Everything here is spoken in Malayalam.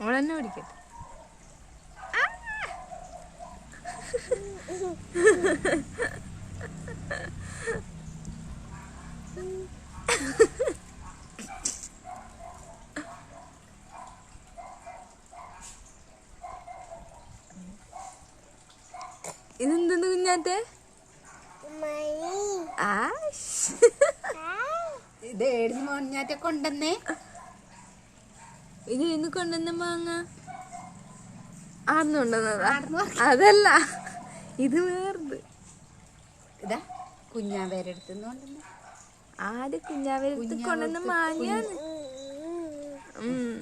അവളെന്നെ പിടിക്കട്ടെ ഇതെന്തെന്ന് കുഞ്ഞാത്തെ ആഷ്. ഇത് ഏഴുന്ന് മോഞ്ഞാറ്റ കൊണ്ടുവന്നേ? ഇത് ഇന്ന് കൊണ്ടുവന്ന മാങ്ങ. കൊണ്ടുവന്നതാ. അതല്ല ഇത് വേറത്. ഇതാ കുഞ്ഞാവേരെടുത്ത് ആര് കുഞ്ഞാവേരെടുത്ത് കൊണ്ടുവന്ന മാങ്ങയാണ്. ഉം.